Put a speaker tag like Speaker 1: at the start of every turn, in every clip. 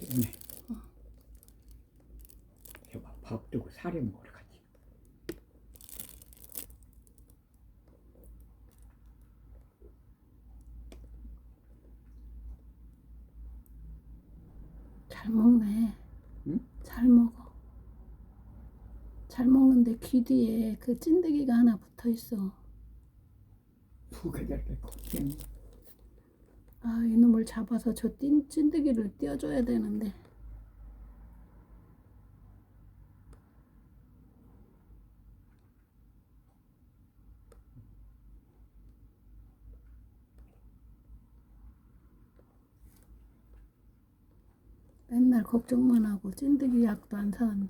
Speaker 1: 네. 저봐 밥 두고 사려 먹으러 가지.
Speaker 2: 잘 먹네.
Speaker 1: 응?
Speaker 2: 잘 먹어. 잘 먹는데 귀 뒤에 그 찐득이가 하나 붙어 있어.
Speaker 1: 누가 저렇게 컸겠니?
Speaker 2: 아, 이놈을 잡아서 저 찐, 찐득이를 띄워줘야 되는데. 맨날 걱정만 하고 찐득이 약도 안 사왔네.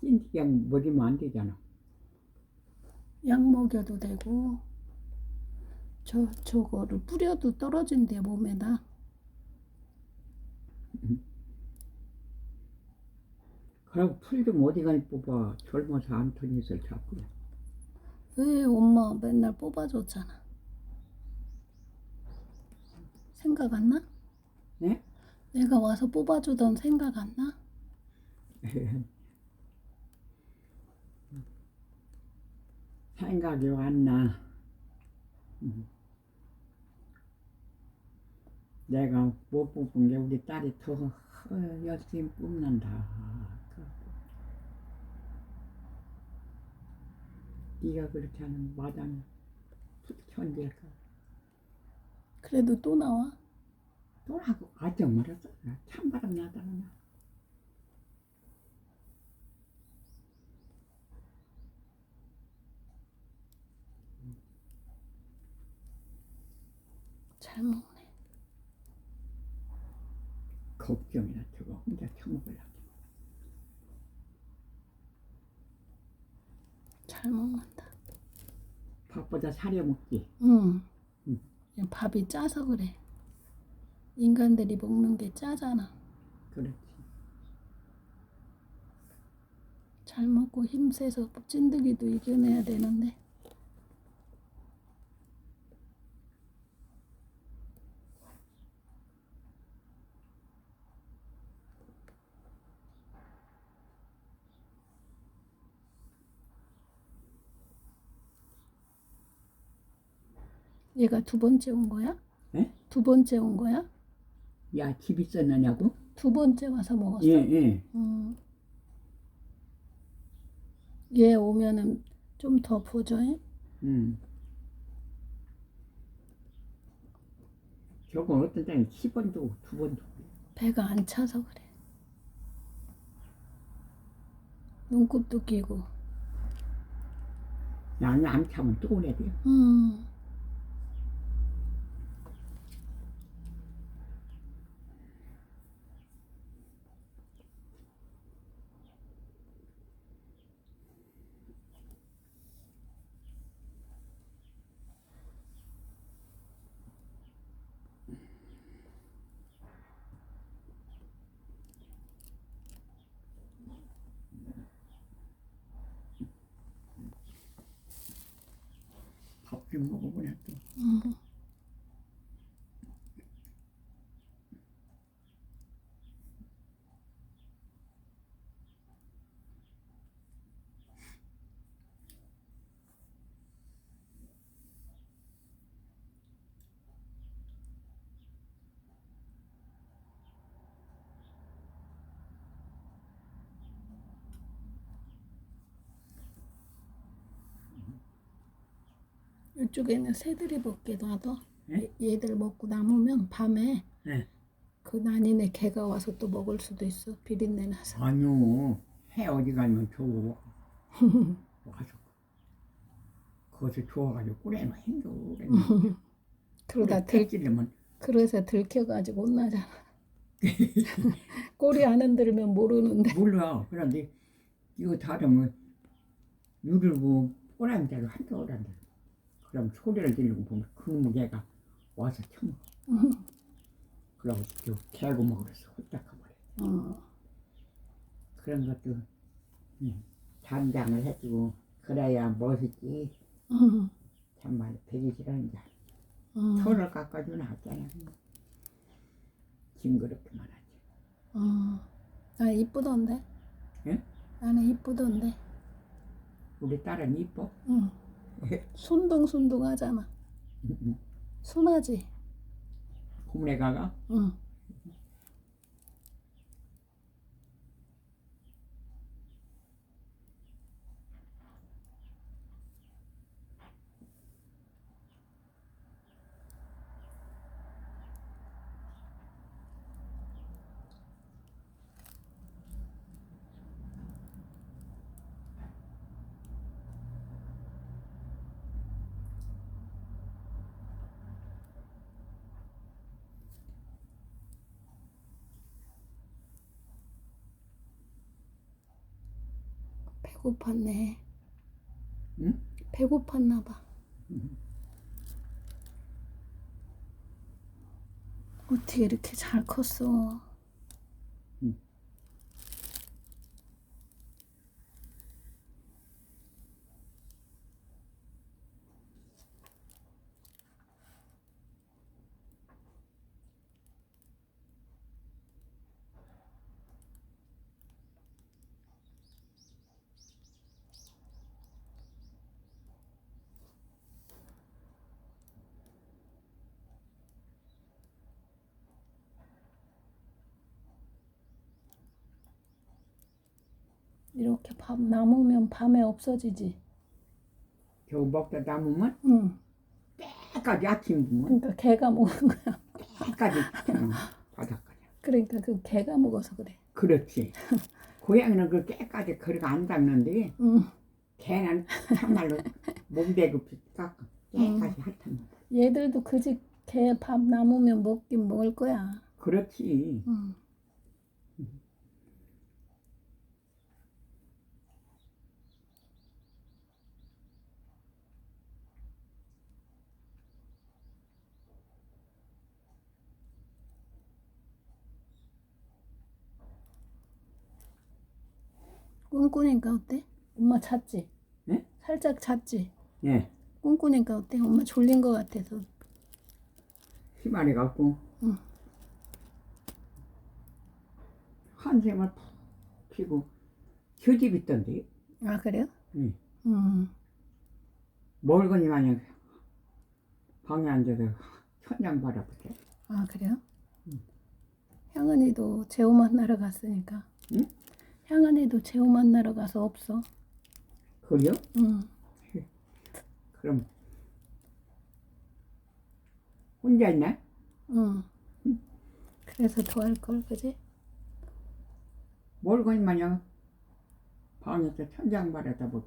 Speaker 1: 찐득이랑 먹이면 안 되잖아.
Speaker 2: 약 먹여도 되고 저 저거를 뿌려도 떨어진대 몸에다.
Speaker 1: 그리고 풀좀 어디 가니 뽑아. 젊어서 안토니스를 잡고.
Speaker 2: 왜 엄마 맨날 뽑아줬잖아. 생각 안 나?
Speaker 1: 네?
Speaker 2: 내가 와서 뽑아주던 생각 안 나?
Speaker 1: 생각이 왔나. 음. 내가 못 뽑은 게 우리 딸이 더 어, 열심히 뽑는다. 네가 그렇게 하는 마당 견딜까?
Speaker 2: 그래도 또 나와.
Speaker 1: 또 하고 아정 말았어. 찬바람 나다가
Speaker 2: 잘 먹네.
Speaker 1: 걱정이나 저거 혼자 처먹으려고.
Speaker 2: 잘 먹는다.
Speaker 1: 밥보다 사려 먹지.
Speaker 2: 응.
Speaker 1: 응.
Speaker 2: 그냥 밥이 짜서 그래. 인간들이 먹는 게 짜잖아.
Speaker 1: 그렇지.
Speaker 2: 잘 먹고 힘세서 찐득이도 이겨내야 되는데. 얘가 두 번째 온 거야?
Speaker 1: 예?
Speaker 2: 두 번째 온 거야?
Speaker 1: 야, 집 있었느냐고?
Speaker 2: 두 번째 와서 먹었어.
Speaker 1: 예, 예.
Speaker 2: 음. 얘 오면은 좀 더 보조해.
Speaker 1: 음. 저건 어떤 땅에 10원도 두 번도.
Speaker 2: 배가 안 차서 그래. 눈곱도 끼고.
Speaker 1: 양이 안 차면 또 오래 돼.
Speaker 2: 음.
Speaker 1: 밥좀 먹어보냐 또.
Speaker 2: 음. 이쪽에는 새들이 먹게 놔둬.
Speaker 1: 네?
Speaker 2: 얘- 얘들 먹고 남으면 밤에
Speaker 1: 네.
Speaker 2: 그 난이네 개가 와서 또 먹을 수도 있어. 비린내 나서.
Speaker 1: 아니요. 해 어디 가면 좋고. 와서. 거기서 좋아가지고 꿀에는 행동을
Speaker 2: 그러다 들
Speaker 1: 들...
Speaker 2: 그래서 들켜가지고 혼나잖아. 꼬리 안 흔들면 모르는데.
Speaker 1: 몰라. 그런데 이거 다르면 누르고 꼬라는 대로 한쪽 오란다. 그럼 소리를 들리고 보면 그놈의 개가 와서 쳐먹어. 그러고 또 개고 먹으러서 홀딱 가버려.
Speaker 2: 어.
Speaker 1: 그런 것도 음, 담장을 해주고 그래야 멋있지.
Speaker 2: 음.
Speaker 1: 참말 되기 싫어한다.
Speaker 2: 음.
Speaker 1: 털을 깎아주나 하잖아. 징그럽기만 하지.
Speaker 2: 음. 나 이쁘던데.
Speaker 1: 예?
Speaker 2: 나는 이쁘던데.
Speaker 1: 우리 딸은 이뻐.
Speaker 2: 응. 순둥순둥하잖아. 순하지.
Speaker 1: 봄내가가
Speaker 2: 응. 배고팠네.
Speaker 1: 응?
Speaker 2: 배고팠나 봐. 어떻게 이렇게 잘 컸어? 이렇게 밥 남으면 밤에 없어지지.
Speaker 1: 겨우 먹다 남으면
Speaker 2: 응.
Speaker 1: 때까지 아침 되면
Speaker 2: 그러니까 개가 먹은 거야.
Speaker 1: 때까지 바닥까지.
Speaker 2: 그러니까 그 개가 먹어서 그래.
Speaker 1: 그렇지. 고양이는 그 깨까지 거리가 안 닿는데
Speaker 2: 응.
Speaker 1: 걔는 참말로 몸대고 깎아 깨까지 핥습니다.
Speaker 2: 얘들도 그 집 개 밥 남으면 먹긴 먹을 거야.
Speaker 1: 그렇지.
Speaker 2: 응. 꿈꾸니까 어때? 엄마 잤지?
Speaker 1: 네?
Speaker 2: 살짝 잤지?
Speaker 1: 예.
Speaker 2: 꿈꾸니까 어때? 엄마 졸린 것 같아서.
Speaker 1: 희망이 갖고
Speaker 2: 응.
Speaker 1: 한샘을 푹 피고 저집 있던데
Speaker 2: 아 그래요?
Speaker 1: 응.
Speaker 2: 음.
Speaker 1: 멀거니 마냥 방에 앉아서 천장 바라보대.
Speaker 2: 아 그래요? 향은이도 재호 만나러 갔으니까.
Speaker 1: 응?
Speaker 2: 향은이도 재호 만나러 가서 없어.
Speaker 1: 그래요?
Speaker 2: 응.
Speaker 1: 그럼 혼자 있나?
Speaker 2: 응. 그래서 더할 걸, 그지?
Speaker 1: 멀거니 마냥 방에서 천장 바라다보고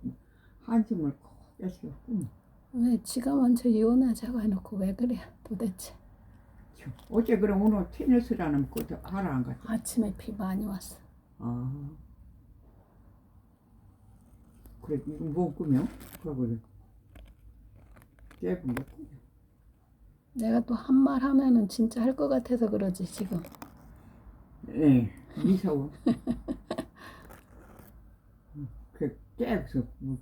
Speaker 1: 한숨을 콕 뺐어. 응.
Speaker 2: 왜 지가 먼저 이혼하자고 해놓고 왜 그래 도대체?
Speaker 1: 참, 어째 그럼 오늘 테니스라는 것도 하러 안 갔지?
Speaker 2: 아침에 비 많이 왔어.
Speaker 1: 아. 그래, 이거 뭐 꾸며? 그러고 짧은 거 꾸며.
Speaker 2: 내가 또 한 말 하면은 진짜 할 것 같아서 그러지 지금.
Speaker 1: 예, 무서워. 그 깨서 뭐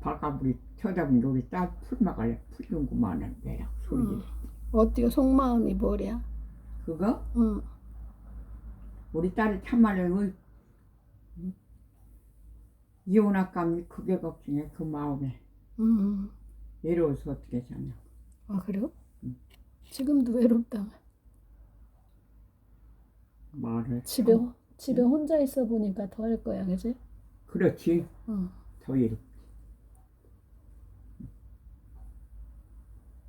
Speaker 1: 바깥물이 쳐다보면 여기 딱 풀막을 풀는구만은 내라 소리.
Speaker 2: 응. 어때요? 속마음이 뭐랴?
Speaker 1: 그거
Speaker 2: 응.
Speaker 1: 우리 딸이 참말로 의- 이혼할감이 그게 걱정해 그 마음에
Speaker 2: 응.
Speaker 1: 외로워서 어떻게 사냐.
Speaker 2: 아 그래요?
Speaker 1: 응.
Speaker 2: 지금도 외롭다.
Speaker 1: 말을
Speaker 2: 집에
Speaker 1: 참-
Speaker 2: 집에 혼자 있어 보니까 더 할 거야, 그지?
Speaker 1: 그렇지
Speaker 2: 응.
Speaker 1: 더 외롭.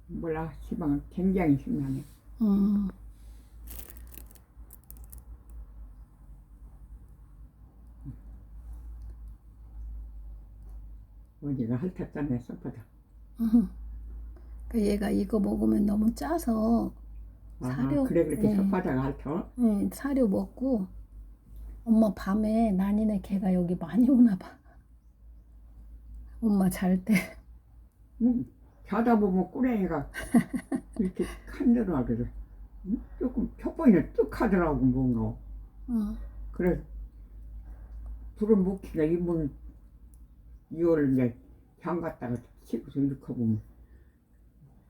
Speaker 1: 몰라 희망은 굉장히 심하네.
Speaker 2: 응.
Speaker 1: 핥았다네 섭하다.
Speaker 2: 응. 그 얘가 이거 먹으면 너무 짜서
Speaker 1: 아
Speaker 2: 사료,
Speaker 1: 그래 그렇게
Speaker 2: 예.
Speaker 1: 섭하다가 핥어.
Speaker 2: 응, 사료 먹고 엄마 밤에 난이네 개가 여기 많이 오나 봐. 엄마 잘 때.
Speaker 1: 응. 자다 보면 꼬랭이가 이렇게 칸대로 하거든. 응? 조금 촉보이는 뚝 하더라고 뭔가.
Speaker 2: 응.
Speaker 1: 그래 불을 묵히가 이문 이거를 이제 잠갔다가 치고서 이렇게 보면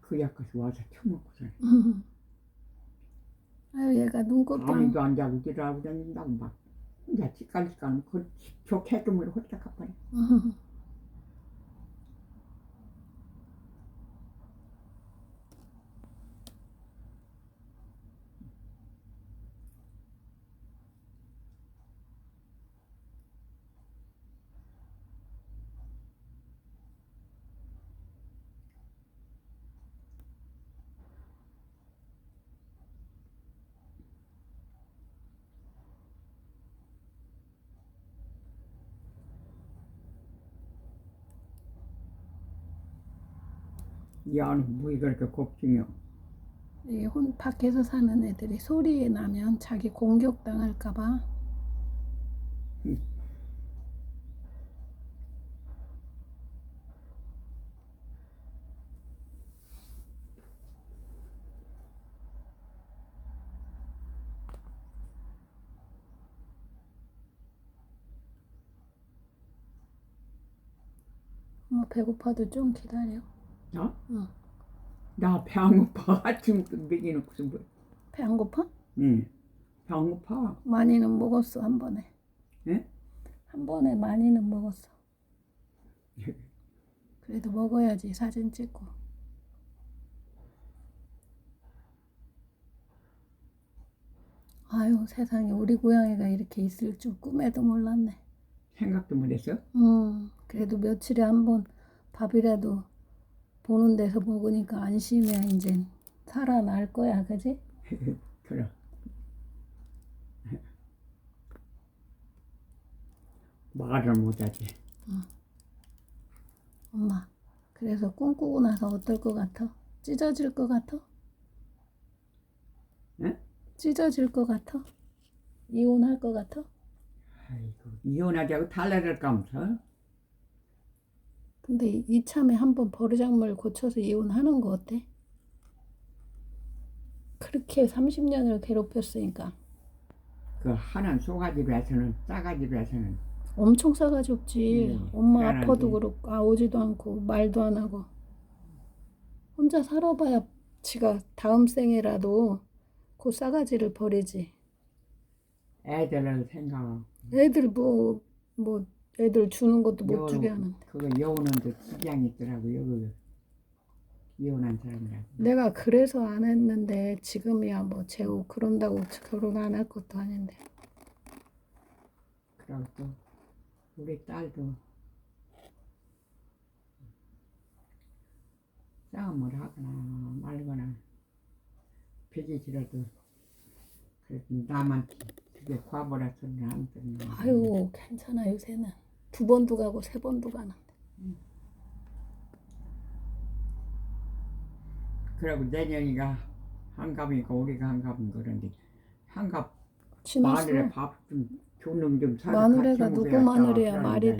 Speaker 1: 그 약까지 와서 처먹고서
Speaker 2: 음. 아유 얘가 눈곱방
Speaker 1: 아무도 안 자고 일하고 다닌다고 막 혼자 찌깔찌깔 그 좋게 해금을 홀딱 갚아요
Speaker 2: 음.
Speaker 1: 이 안에 뭐이 그렇게 걱정이요
Speaker 2: 이게 혼 밖에서 사는 애들이 소리에 나면 자기 공격 당할까봐 뭐 배고파도 좀 기다려.
Speaker 1: 어?
Speaker 2: 응.
Speaker 1: 나 배 안 고파 아침부터 먹이놓고서 뭐
Speaker 2: 배 안 고파?
Speaker 1: 응. 배 안 고파
Speaker 2: 많이는 먹었어 한 번에.
Speaker 1: 예?
Speaker 2: 한 번에 많이는 먹었어. 그래도 먹어야지 사진 찍고. 아유 세상에 우리 고양이가 이렇게 있을 줄 꿈에도 몰랐네.
Speaker 1: 생각도 못했어
Speaker 2: 음 그래도 며칠에 한 번 밥이라도 보는 데서 먹으니까 안심이야 이제 살아날 거야 그지?
Speaker 1: 그래 말을 못하지
Speaker 2: 엄마 그래서 꿈꾸고 나서 어떨 것 같아? 찢어질 것 같아?
Speaker 1: 응?
Speaker 2: 찢어질 것 같아? 이혼할 것 같아?
Speaker 1: 아이고 이혼하자고 달래를 감서
Speaker 2: 근데 이- 이참에 한번 버르장물 고쳐서 이혼하는 거 어때? 그렇게 30년을 괴롭혔으니까
Speaker 1: 그 하는 소가지로 해서는 싸가지로 해서는
Speaker 2: 엄청 싸가지 없지.
Speaker 1: 음,
Speaker 2: 엄마
Speaker 1: 미안하지.
Speaker 2: 아파도 그렇고 아 오지도 않고 말도 안 하고 혼자 살아봐야 지가 다음 생에라도 그 싸가지를 버리지.
Speaker 1: 애들을 생각
Speaker 2: 애들 뭐 뭐 애들 주는 것도 못
Speaker 1: 여론,
Speaker 2: 주게 하는데.
Speaker 1: 그거 여우는데 지장이 있더라고 여기 이혼한 사람이라고
Speaker 2: 내가 그래서 안 했는데 지금이야 뭐 재우 그런다고 결혼 안 할 것도 아닌데.
Speaker 1: 그리고 또 우리 딸도 싸움을 하거나 말거나 폐기 싫어도 그래도 나만 그게 과보라 소리를 안 듣는
Speaker 2: 아유 괜찮아 요새는 두 번도 가고 세 번도 가는데.
Speaker 1: 그리고 내년이가 한갑이니까 우리가 한갑인 그런데 한갑. 마늘에 밥좀 조놈 좀 사서
Speaker 2: 마늘에가
Speaker 1: 같이
Speaker 2: 누구
Speaker 1: 먹어야겠다.
Speaker 2: 마늘이야
Speaker 1: 그러는데
Speaker 2: 말이